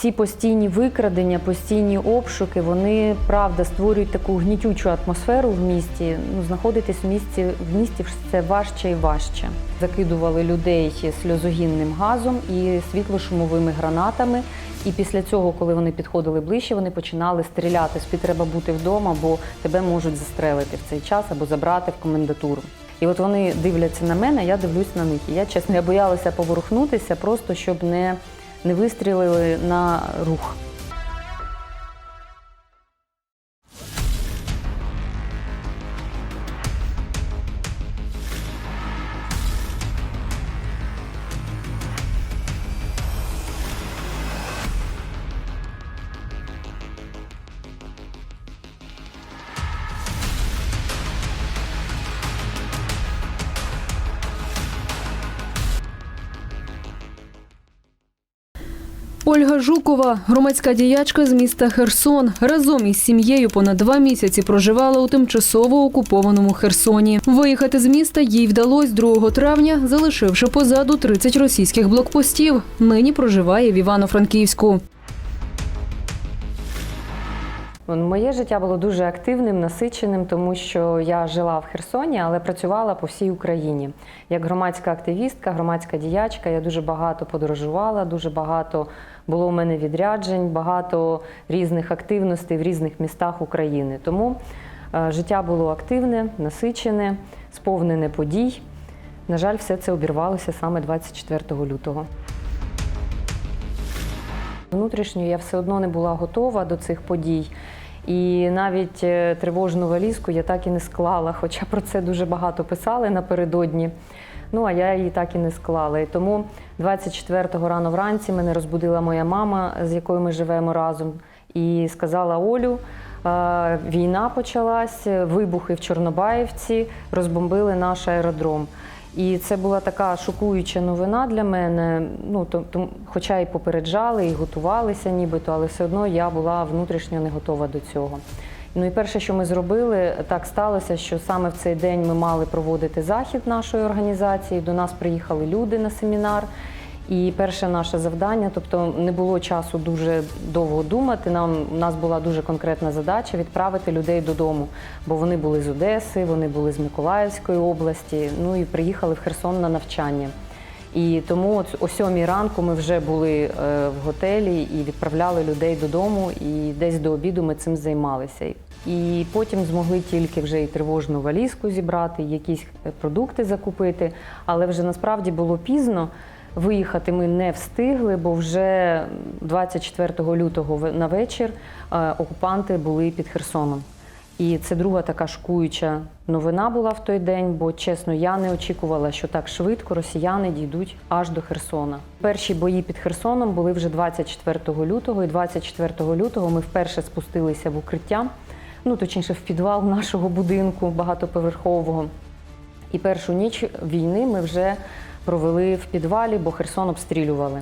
ці постійні викрадення, постійні обшуки, вони правда створюють таку гнітючу атмосферу в місті. Ну, знаходитись в місті в місті це важче і важче. Закидували людей сльозогінним газом і світлошумовими гранатами. І після цього, коли вони підходили ближче, вони починали стріляти. Спі треба бути вдома, бо тебе можуть застрелити в цей час або забрати в комендатуру. І от вони дивляться на мене, я дивлюсь на них. І я чесно, я боялася поворухнутися, просто щоб не, не вистрілили на рух. Ольга Жукова, громадська діячка з міста Херсон, разом із сім'єю понад два місяці проживала у тимчасово окупованому Херсоні. Виїхати з міста їй вдалося 2 травня, залишивши позаду 30 російських блокпостів. Нині проживає в Івано-Франківську. Моє життя було дуже активним, насиченим, тому що я жила в Херсоні, але працювала по всій Україні. Як громадська активістка, громадська діячка, я дуже багато подорожувала, дуже багато було у мене відряджень, багато різних активностей в різних містах України. Тому е, життя було активне, насичене, сповнене подій. На жаль, все це обірвалося саме 24 лютого. Внутрішньо я все одно не була готова до цих подій. І навіть е, тривожну валізку я так і не склала, хоча про це дуже багато писали напередодні. Ну, а я її так і не склала. І тому 24-го рано вранці мене розбудила моя мама, з якою ми живемо разом, і сказала Олю, війна почалась, вибухи в Чорнобаївці розбомбили наш аеродром. І це була така шокуюча новина для мене. Ну то, то, хоча і попереджали, і готувалися, нібито, але все одно я була внутрішньо не готова до цього. Ну і перше, що ми зробили, так сталося, що саме в цей день ми мали проводити захід нашої організації. До нас приїхали люди на семінар. І перше наше завдання, тобто не було часу дуже довго думати. Нам у нас була дуже конкретна задача відправити людей додому, бо вони були з Одеси, вони були з Миколаївської області. Ну і приїхали в Херсон на навчання. І тому от о сьомій ранку ми вже були е, в готелі і відправляли людей додому. І десь до обіду ми цим займалися. І потім змогли тільки вже і тривожну валізку зібрати, якісь е, продукти закупити. Але вже насправді було пізно. Виїхати ми не встигли, бо вже 24 лютого на вечір е, окупанти були під Херсоном. І це друга така шокуюча новина була в той день, бо чесно, я не очікувала, що так швидко росіяни дійдуть аж до Херсона. Перші бої під Херсоном були вже 24 лютого, і 24 лютого ми вперше спустилися в укриття, ну точніше, в підвал нашого будинку багатоповерхового. І першу ніч війни ми вже провели в підвалі, бо Херсон обстрілювали.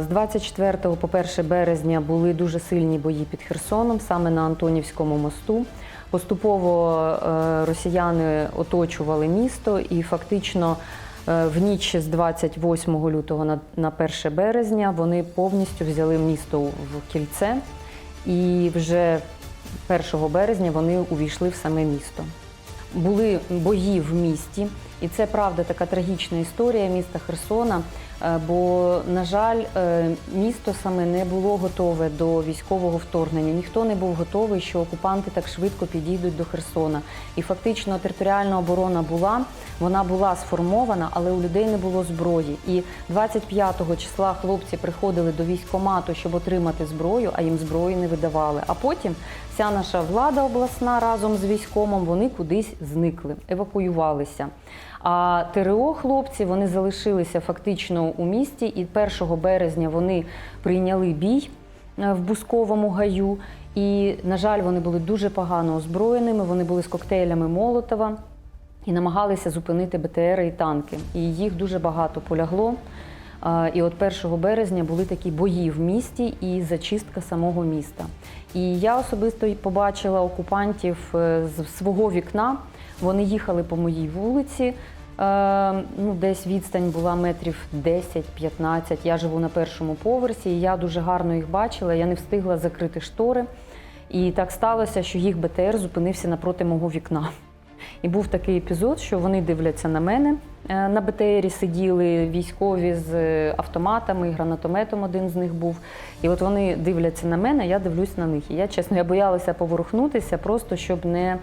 З 24 по 1 березня були дуже сильні бої під Херсоном, саме на Антонівському мосту. Поступово е, росіяни оточували місто і фактично е, в ніч з 28 лютого на 1 березня вони повністю взяли місто в кільце. І вже 1 березня вони увійшли в саме місто. Були бої в місті, і це правда така трагічна історія міста Херсона. е, Бо, на жаль, е, місто саме не було готове до військового вторгнення. Ніхто не був готовий, що окупанти так швидко підійдуть до Херсона. І фактично територіальна оборона була, вона була сформована, але у людей не було зброї. І 25 числа хлопці приходили до військкомату, щоб отримати зброю, а їм зброї не видавали. А потім вся наша влада обласна разом з військомом вони кудись зникли, евакуювалися. А ТРО хлопці вони залишилися фактично у місті, і 1 березня вони прийняли бій е, в Бусковому гаю. І, на жаль, вони були дуже погано озброєними. Вони були з коктейлями Молотова і намагалися зупинити БТРи і танки. І їх дуже багато полягло. І от 1 березня були такі бої в місті і зачистка самого міста. І я особисто побачила окупантів е, з свого вікна. Вони їхали по моїй вулиці, Е, ну, десь відстань була метрів 10-15. Я живу на першому поверсі, і я дуже гарно їх бачила. Я не встигла закрити штори. І так сталося, що їх БТР зупинився напроти мого вікна. І був такий епізод, що вони дивляться на мене. Е, На БТРі сиділи військові з е, автоматами, гранатометом один з них був. І от вони дивляться на мене, я дивлюсь на них. І я, чесно, я боялася поворухнутися, просто щоб не,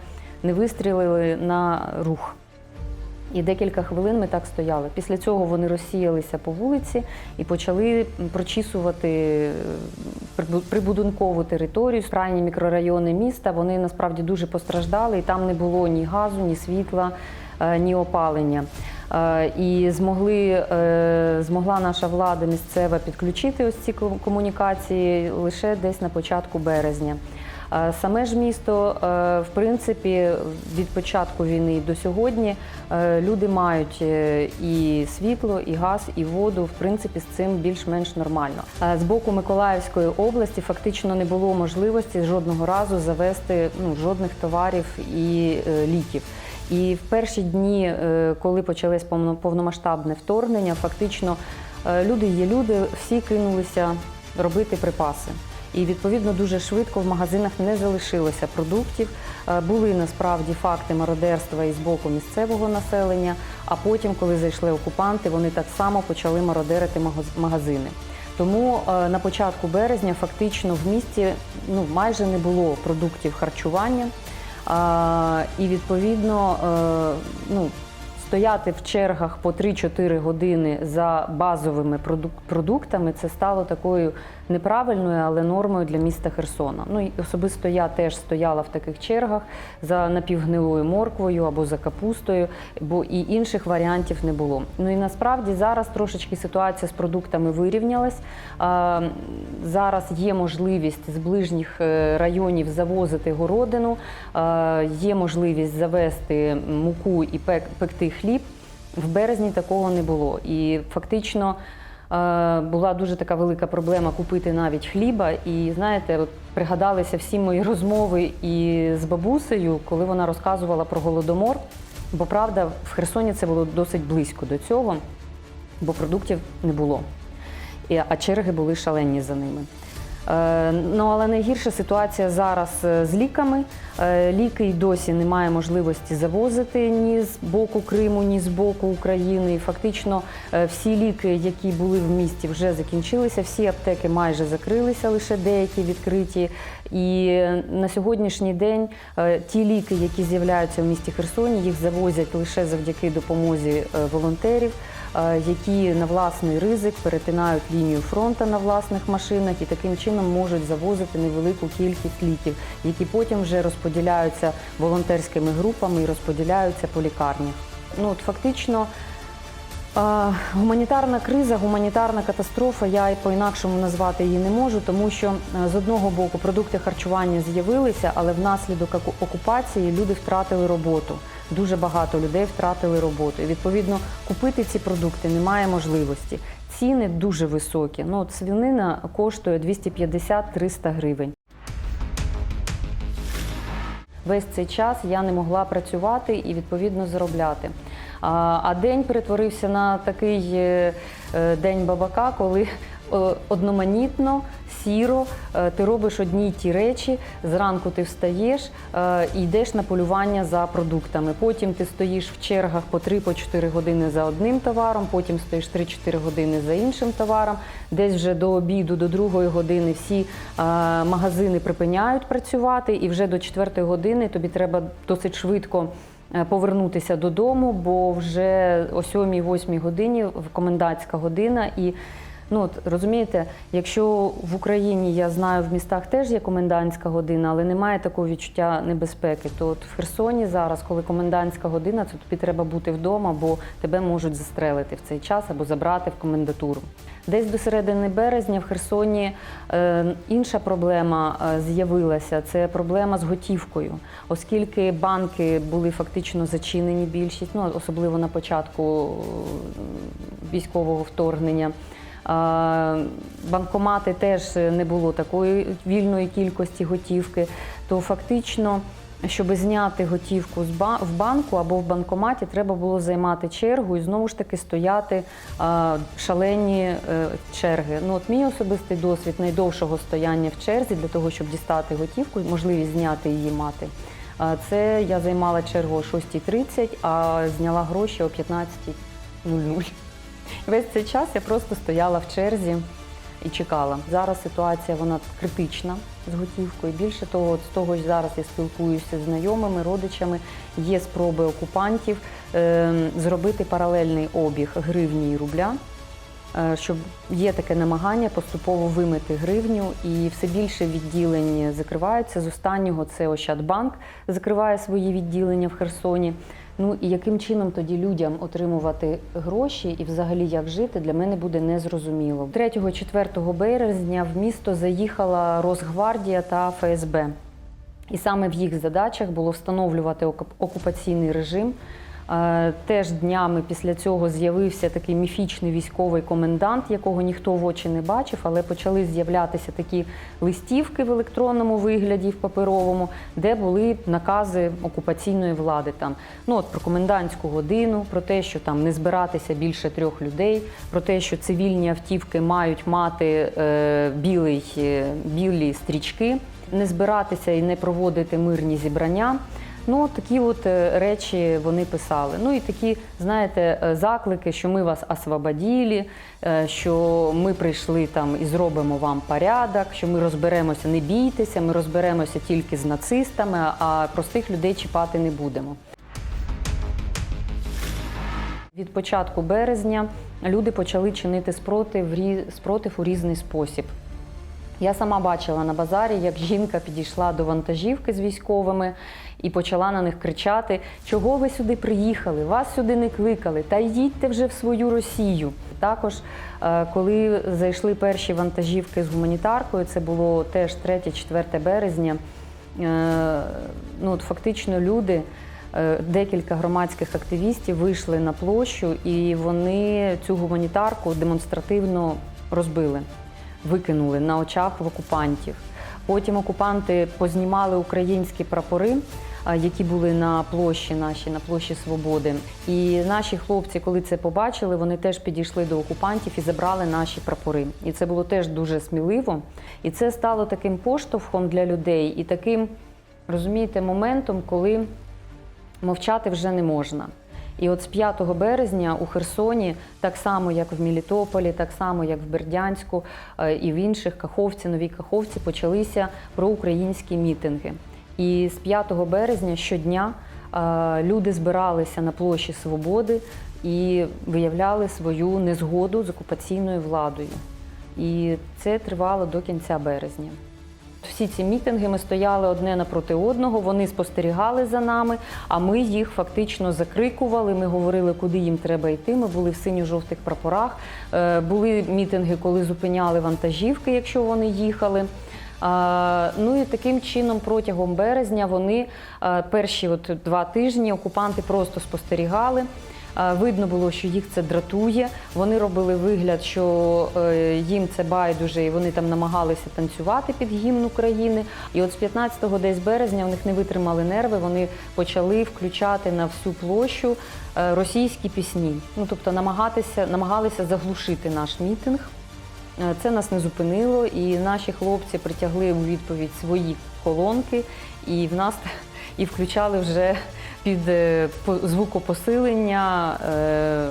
не вистрілили на рух. І декілька хвилин ми так стояли. Після цього вони розсіялися по вулиці і почали прочісувати е, прибудинкову територію, крайні мікрорайони міста. Вони насправді дуже постраждали, і там не було ні газу, ні світла, е, ні опалення. Е, І змогли, змогла наша влада місцева підключити ось ці ком- комунікації лише десь на початку березня. Саме ж місто, е, в принципі, від початку війни до сьогодні е, люди мають е, і світло, і газ, і воду. В принципі, з цим більш-менш нормально. З боку Миколаївської області фактично не було можливості жодного разу завести ну, жодних товарів і ліків. І в перші дні, коли почалось повно- повномасштабне вторгнення, фактично люди є люди, всі кинулися робити припаси. І відповідно дуже швидко в магазинах не залишилося продуктів. Е, Були насправді факти мародерства і з боку місцевого населення. А потім, коли зайшли окупанти, вони так само почали мародерити магаз- магазини. Тому е, на початку березня фактично в місті ну майже не було продуктів харчування. І відповідно е, ну, стояти в чергах по 3-4 години за базовими продук- продуктами це стало такою неправильною, але нормою для міста Херсона. Ну і особисто я теж стояла в таких чергах за напівгнилою морквою або за капустою, бо і інших варіантів не було. Ну і насправді зараз трошечки ситуація з продуктами вирівнялась. Зараз є можливість з ближніх е, районів завозити городину, є можливість завести муку і пек- пекти хліб. В березні такого не було. І фактично була дуже така велика проблема купити навіть хліба. І знаєте, от пригадалися всі мої розмови і з бабусею, коли вона розказувала про голодомор. Бо правда, в Херсоні це було досить близько до цього, бо продуктів не було. А черги були шалені за ними. Е, Ну, але найгірша ситуація зараз е, з ліками. Е, Ліки й досі немає можливості завозити ні з боку Криму, ні з боку України. Фактично всі ліки, які були в місті, вже закінчилися. Всі аптеки майже закрилися, лише деякі відкриті. І на сьогоднішній день ті ліки, які з'являються в місті Херсоні, їх завозять лише завдяки допомозі волонтерів які на власний ризик перетинають лінію фронту на власних машинах і таким чином можуть завозити невелику кількість ліків, які потім вже розподіляються волонтерськими групами і розподіляються по лікарнях. Ну от фактично. Гуманітарна криза, гуманітарна катастрофа, я і по-інакшому назвати її не можу, тому що е, з одного боку продукти харчування з'явилися, але внаслідок окупації люди втратили роботу. Дуже багато людей втратили роботу. І відповідно купити ці продукти немає можливості. Ціни дуже високі. Ну, от свинина коштує 250-300 гривень. Весь цей час я не могла працювати і відповідно заробляти. А, день перетворився на такий е, е, день бабака, коли е, одноманітно, сіро, ти робиш одні й ті речі. Зранку ти встаєш і йдеш на полювання за продуктами. Потім ти стоїш в чергах по 3-4 години за одним товаром, потім стоїш 3-4 години за іншим товаром. Десь вже до обіду, до другої години всі магазини припиняють працювати, і вже до 4 години тобі треба досить швидко повернутися додому, бо вже о 7-8 годині в комендантська година. І ну от розумієте, якщо в Україні я знаю, в містах теж є комендантська година, але немає такого відчуття небезпеки, то от в Херсоні зараз, коли комендантська година, то тобі треба бути вдома, бо тебе можуть застрелити в цей час або забрати в комендатуру. Десь до середини березня в Херсоні е, інша проблема е, з'явилася це проблема з готівкою, оскільки банки були фактично зачинені більшість, ну особливо на початку е, військового вторгнення. Банкомати теж не було такої вільної кількості готівки, то фактично щоб зняти готівку в банку або в банкоматі, треба було займати чергу і знову ж таки стояти шалені е, черги. Ну, от мій особистий досвід найдовшого стояння в черзі для того, щоб дістати готівку, можливість зняти її мати. Це я займала чергу о 6.30, а зняла гроші о 15.00. Весь цей час я просто стояла в черзі і чекала. Зараз ситуація вона критична з готівкою. Більше того, от з того ж зараз я спілкуюся з знайомими, родичами. Є спроби окупантів е, зробити паралельний обіг гривні і рубля. е, Щоб є таке намагання поступово вимити гривню, і все більше відділень закриваються. З останнього це Ощадбанк закриває свої відділення в Херсоні. Ну і яким чином тоді людям отримувати гроші і взагалі як жити, для мене буде незрозуміло. 3-4 березня в місто заїхала Росгвардія та ФСБ. І саме в їх задачах було встановлювати окупаційний режим. Е, Теж днями після цього з'явився такий міфічний військовий комендант, якого ніхто в очі не бачив, але почали з'являтися такі листівки в електронному вигляді, в паперовому, де були накази окупаційної влади. Там ну от про комендантську годину, про те, що там не збиратися більше трьох людей, про те, що цивільні автівки мають мати е, білий, е, білі стрічки, не збиратися і не проводити мирні зібрання. Ну, такі от е, речі вони писали. Ну і такі, знаєте, е, заклики, що ми вас освободили, е, що ми прийшли там і зробимо вам порядок, що ми розберемося, не бійтеся, ми розберемося тільки з нацистами, а простих людей чіпати не будемо. Від початку березня люди почали чинити спротив, спротив у різний спосіб. Я сама бачила на базарі, як жінка підійшла до вантажівки з військовими і почала на них кричати: чого ви сюди приїхали? Вас сюди не кликали, та їдьте вже в свою Росію. Також, е, коли зайшли перші вантажівки з гуманітаркою, це було теж 3-4 березня. е, Ну, от фактично люди. е, Декілька громадських активістів вийшли на площу і вони цю гуманітарку демонстративно розбили викинули на очах в окупантів. Потім окупанти познімали українські прапори, які були на площі нашій, на площі Свободи. І наші хлопці, коли це побачили, вони теж підійшли до окупантів і забрали наші прапори. І це було теж дуже сміливо. І це стало таким поштовхом для людей і таким, розумієте, моментом, коли мовчати вже не можна. І от з 5 березня у Херсоні, так само як в Мелітополі, так само як в Бердянську е, і в інших Каховці, Новій Каховці почалися проукраїнські мітинги. І з 5 березня щодня е, люди збиралися на площі Свободи і виявляли свою незгоду з окупаційною владою. І це тривало до кінця березня. Всі ці мітинги ми стояли одне напроти одного, вони спостерігали за нами, а ми їх фактично закрикували. Ми говорили, куди їм треба йти. Ми були в синьо-жовтих прапорах. Е, Були мітинги, коли зупиняли вантажівки, якщо вони їхали. Ну і таким чином протягом березня вони е, перші от два тижні окупанти просто спостерігали. Е, Видно було, що їх це дратує. Вони робили вигляд, що е, їм це байдуже, і вони там намагалися танцювати під гімн України. І от з 15-го десь березня в них не витримали нерви. Вони почали включати на всю площу російські пісні. Ну тобто намагатися намагалися заглушити наш мітинг. Е, Це нас не зупинило, і наші хлопці притягли у відповідь свої колонки, і в нас і включали вже під е, звукопосилення е,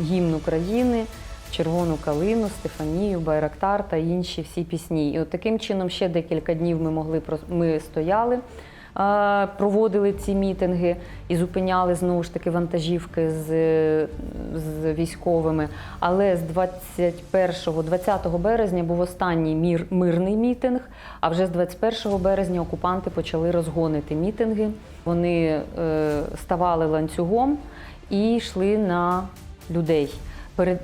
гімн України, Червону калину, Стефанію, Байрактар та інші всі пісні. І от таким чином ще декілька днів ми могли ми стояли. Проводили ці мітинги і зупиняли знову ж таки вантажівки з, з військовими. Але з 21 20 березня був останній мір, мирний мітинг. А вже з 21 березня окупанти почали розгонити мітинги. Вони е, ставали ланцюгом і йшли на людей. Перед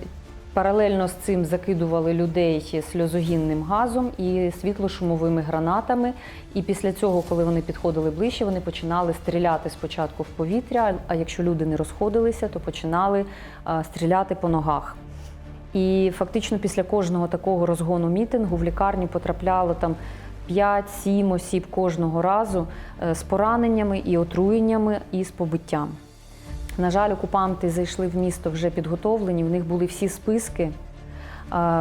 Паралельно з цим закидували людей сльозогінним газом і світлошумовими гранатами. І після цього, коли вони підходили ближче, вони починали стріляти спочатку в повітря. А якщо люди не розходилися, то починали стріляти по ногах. І фактично після кожного такого розгону мітингу в лікарню потрапляло там 5-7 осіб кожного разу е, з пораненнями і отруєннями і з побиттям. На жаль, окупанти зайшли в місто вже підготовлені. В них були всі списки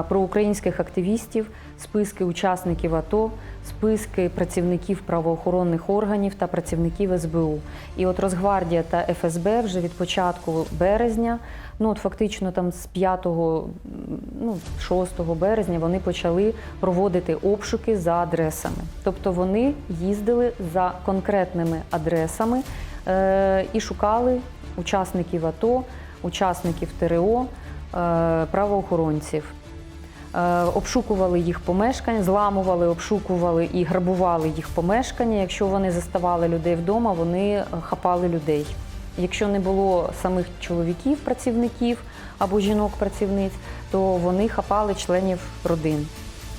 проукраїнських активістів, списки учасників АТО, списки працівників правоохоронних органів та працівників СБУ. І от Росгвардія та ФСБ вже від початку березня, ну от фактично там з 5, ну 6 березня вони почали проводити обшуки за адресами. Тобто вони їздили за конкретними адресами е, і шукали учасників АТО, учасників ТРО, е, правоохоронців. Е, Обшукували їх помешкання, зламували, обшукували і грабували їх помешкання. Якщо вони заставали людей вдома, вони хапали людей. Якщо не було самих чоловіків, працівників або жінок-працівниць, то вони хапали членів родин.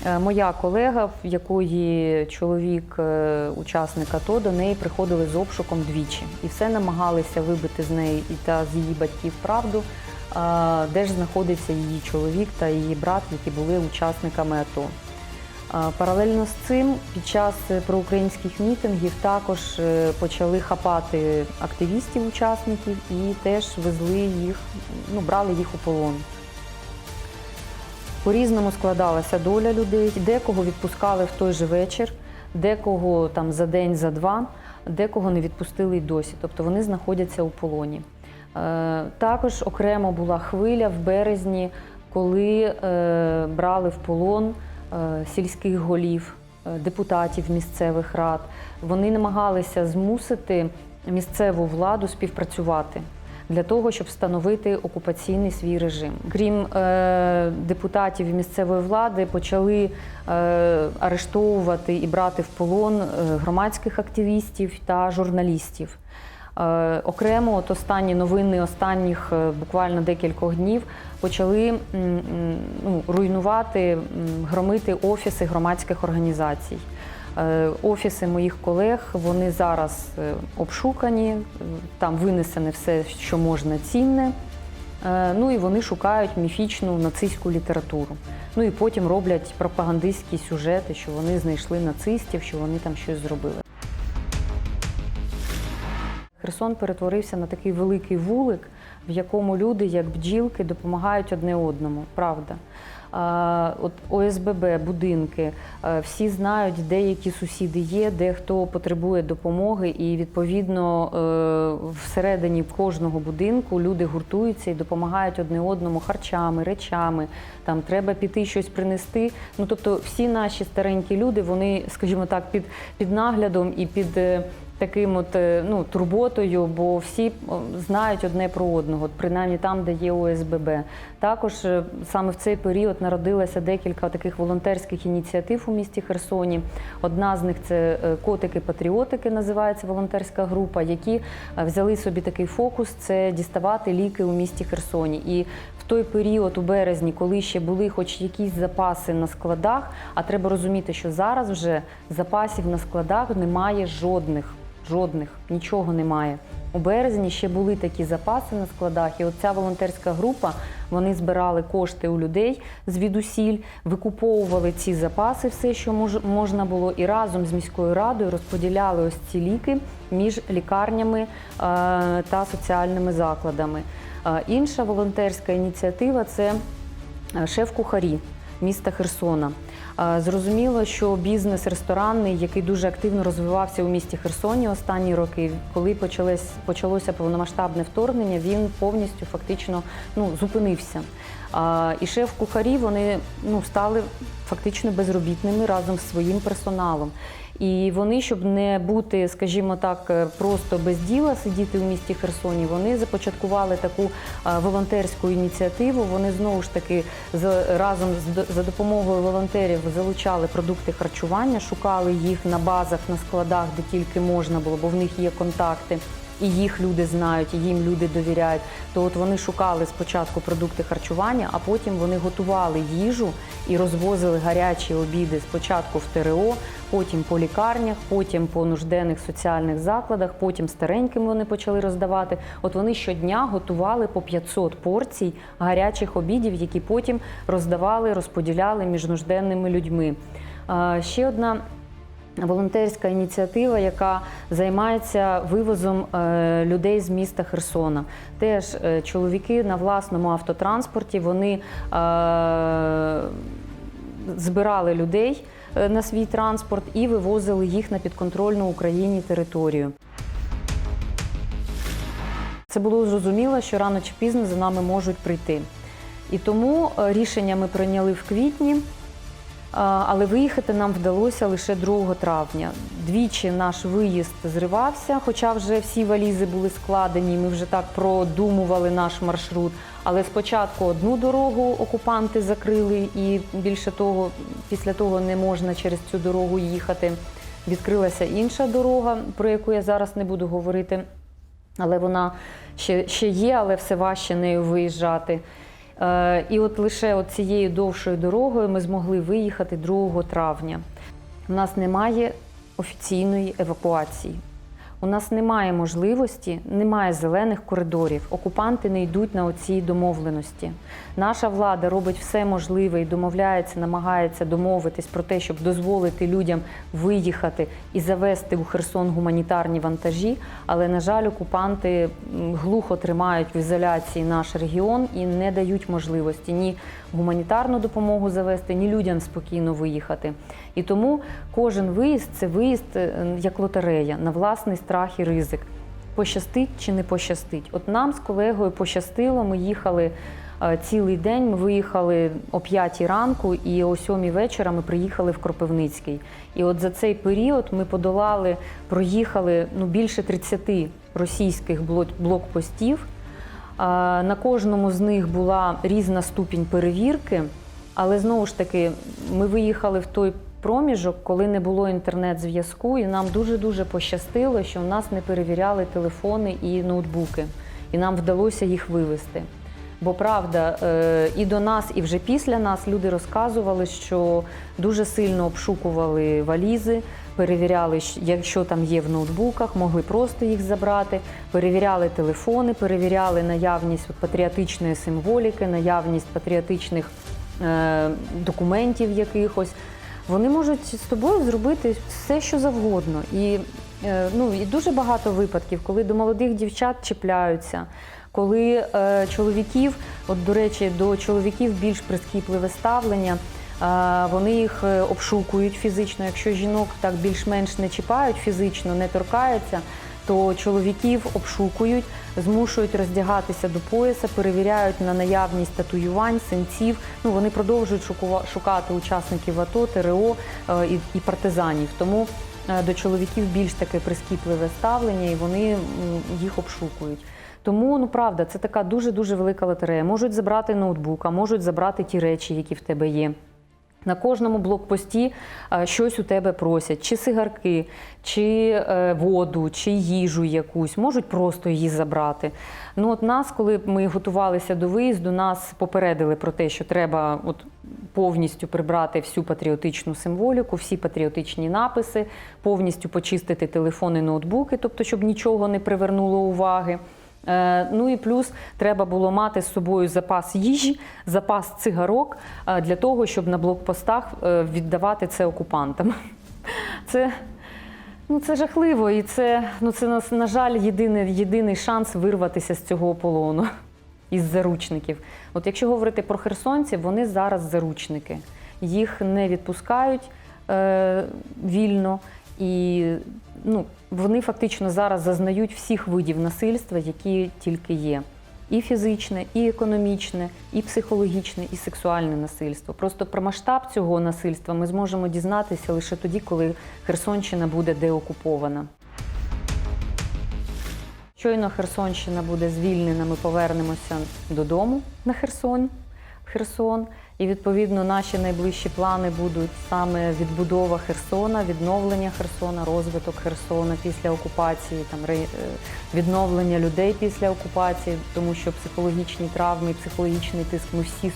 Е, Моя колега, в якої чоловік е, учасник АТО, до неї приходили з обшуком двічі і все намагалися вибити з неї і та з її батьків правду, а, де ж знаходиться її чоловік та її брат, які були учасниками АТО. Паралельно з цим під час е, проукраїнських мітингів також е, почали хапати активістів, учасників і теж везли їх, ну брали їх у полон. По-різному складалася доля людей. Декого відпускали в той же вечір, декого там за день, за два, декого не відпустили й досі. Тобто вони знаходяться у полоні. Е, Також окремо була хвиля в березні, коли е, брали в полон е, сільських голів, депутатів місцевих рад. Вони намагалися змусити місцеву владу співпрацювати для того, щоб встановити окупаційний свій режим. Крім е, депутатів місцевої влади, почали е, арештовувати і брати в полон е, громадських активістів та журналістів. Е, Окремо, от останні новини останніх е, буквально декількох днів почали ну, руйнувати, громити офіси громадських організацій. Е, Офіси моїх колег вони зараз е, обшукані, там винесене все, що можна цінне. Е, Ну і вони шукають міфічну нацистську літературу. Ну і потім роблять пропагандистські сюжети, що вони знайшли нацистів, що вони там щось зробили. Херсон перетворився на такий великий вулик, в якому люди, як бджілки, допомагають одне одному. Правда. От ОСББ, будинки, е, всі знають, де які сусіди є, де хто потребує допомоги, і відповідно е, всередині кожного будинку люди гуртуються і допомагають одне одному харчами, речами. Там треба піти щось принести. Ну тобто, всі наші старенькі люди, вони, скажімо так, під, під наглядом і під. Таким от е, ну турботою, бо всі знають одне про одного, принаймні там, де є ОСББ. Також е, саме в цей період народилося декілька таких волонтерських ініціатив у місті Херсоні. Одна з них це е, котики-патріотики, називається волонтерська група, які взяли собі такий фокус це діставати ліки у місті Херсоні. І в той період у березні, коли ще були хоч якісь запаси на складах, а треба розуміти, що зараз вже запасів на складах немає жодних. Жодних, нічого немає. У березні ще були такі запаси на складах, і от ця волонтерська група вони збирали кошти у людей звідусіль, викуповували ці запаси, все, що можна було, і разом з міською радою розподіляли ось ці ліки між лікарнями е, та соціальними закладами. Е, Інша волонтерська ініціатива це е, шеф-кухарі міста Херсона. Зрозуміло, що бізнес ресторанний, який дуже активно розвивався у місті Херсоні останні роки, коли почалось, почалося повномасштабне вторгнення, він повністю фактично ну, зупинився. І шеф-кухарі вони ну, стали фактично безробітними разом з своїм персоналом. І вони, щоб не бути, скажімо так, е, просто без діла сидіти у місті Херсоні, вони започаткували таку волонтерську ініціативу. Вони знову ж таки разом з за допомогою волонтерів залучали продукти харчування, шукали їх на базах, на складах, де тільки можна було, бо в них є контакти. І їх люди знають, і їм люди довіряють. То от вони шукали спочатку продукти харчування, а потім вони готували їжу і розвозили гарячі обіди спочатку в ТРО, потім по лікарнях, потім по нужденних соціальних закладах, потім стареньким вони почали роздавати. От вони щодня готували по 500 порцій гарячих обідів, які потім роздавали, розподіляли між нужденними людьми. Ще одна волонтерська ініціатива, яка займається вивозом е, людей з міста Херсона. Теж е, чоловіки на власному автотранспорті вони е, збирали людей на свій транспорт і вивозили їх на підконтрольну Україні територію. Це було зрозуміло, що рано чи пізно за нами можуть прийти. І тому рішення ми прийняли в квітні, але виїхати нам вдалося лише 2 травня. Двічі наш виїзд зривався, хоча вже всі валізи були складені, ми вже так продумували наш маршрут. Але спочатку одну дорогу окупанти закрили, і більше того, після того не можна через цю дорогу їхати. Відкрилася інша дорога, про яку я зараз не буду говорити але вона ще, ще є, але все важче нею виїжджати. Е, і от лише цією довшою дорогою ми змогли виїхати 2 травня. У нас немає офіційної евакуації. У нас немає можливості, немає зелених коридорів. Окупанти не йдуть на оці домовленості. Наша влада робить все можливе і домовляється, намагається домовитись про те, щоб дозволити людям виїхати і завести у Херсон гуманітарні вантажі. Але, на жаль, окупанти глухо тримають в ізоляції наш регіон і не дають можливості ні гуманітарну допомогу завести, ні людям спокійно виїхати. І тому кожен виїзд це виїзд е, як лотерея на власний страх і ризик. Пощастить чи не пощастить. От нам з колегою пощастило. Ми їхали е, цілий день. Ми виїхали о 5 ранку, і о 7 вечора ми приїхали в Кропивницький. І от за цей період ми подолали, проїхали ну більше 30 російських блокпостів. На кожному з них була різна ступінь перевірки, але знову ж таки, ми виїхали в той проміжок, коли не було інтернет-зв'язку, і нам дуже-дуже пощастило, що в нас не перевіряли телефони і ноутбуки, і нам вдалося їх вивезти. Бо правда, е, і до нас, і вже після нас люди розказували, що дуже сильно обшукували валізи, перевіряли, якщо там є в ноутбуках, могли просто їх забрати, перевіряли телефони, перевіряли наявність патріотичної символіки, наявність патріотичних е, документів якихось. Вони можуть з тобою зробити все, що завгодно. І, е, ну, і дуже багато випадків, коли до молодих дівчат чіпляються, коли е, чоловіків, от до речі, до чоловіків більш прискіпливе ставлення. Вони їх е, обшукують фізично. Якщо жінок так більш-менш не чіпають фізично, не торкаються, то чоловіків обшукують, змушують роздягатися до пояса, перевіряють на наявність татуювань, синців. Ну вони продовжують шукати учасників АТО, ТРО е, і, партизанів. Тому е, до чоловіків більш таке прискіпливе ставлення, і вони їх обшукують. Тому ну правда, це така дуже дуже велика лотерея. Можуть забрати ноутбук, а можуть забрати ті речі, які в тебе є. На кожному блокпості е, щось у тебе просять, чи сигарки, чи е, воду, чи їжу якусь, можуть просто її забрати. Ну от нас, коли ми готувалися до виїзду, нас попередили про те, що треба от повністю прибрати всю патріотичну символіку, всі патріотичні написи, повністю почистити телефони, ноутбуки, тобто щоб нічого не привернуло уваги. Е, Ну і плюс треба було мати з собою запас їжі, запас цигарок е, для того, щоб на блокпостах е, віддавати це окупантам. Це, ну, це жахливо, і це, ну, це на, жаль, єдиний, єдиний шанс вирватися з цього полону із заручників. От якщо говорити про херсонців, вони зараз заручники. Їх не відпускають е, вільно, і ну, вони фактично зараз зазнають всіх видів насильства, які тільки є. І фізичне, і економічне, і психологічне, і сексуальне насильство. Просто про масштаб цього насильства ми зможемо дізнатися лише тоді, коли Херсонщина буде деокупована. Щойно Херсонщина буде звільнена, ми повернемося додому на Херсон, Херсон. І відповідно наші найближчі плани будуть саме відбудова Херсона, відновлення Херсона, розвиток Херсона після окупації, там е, відновлення людей після окупації, тому що психологічні травми психологічний тиск ми всі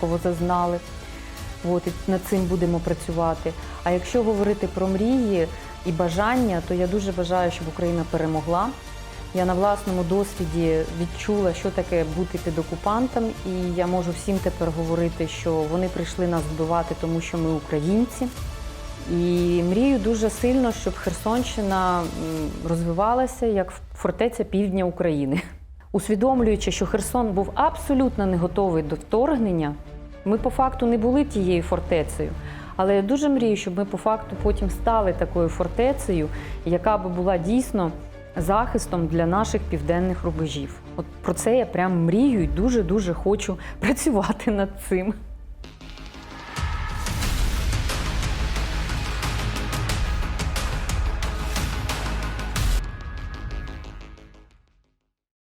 100% зазнали. От, і над цим будемо працювати. А якщо говорити про мрії і бажання, то я дуже бажаю, щоб Україна перемогла. Я на власному досвіді відчула, що таке бути під окупантом, і я можу всім тепер говорити, що вони прийшли нас вбивати, тому що ми українці. І мрію дуже сильно, щоб Херсонщина розвивалася як фортеця півдня України. Усвідомлюючи, що Херсон був абсолютно не готовий до вторгнення, ми по факту не були тією фортецею. Але я дуже мрію, щоб ми по факту потім стали такою фортецею, яка би була дійсно захистом для наших південних рубежів. От про це я прям мрію і дуже дуже хочу працювати над цим.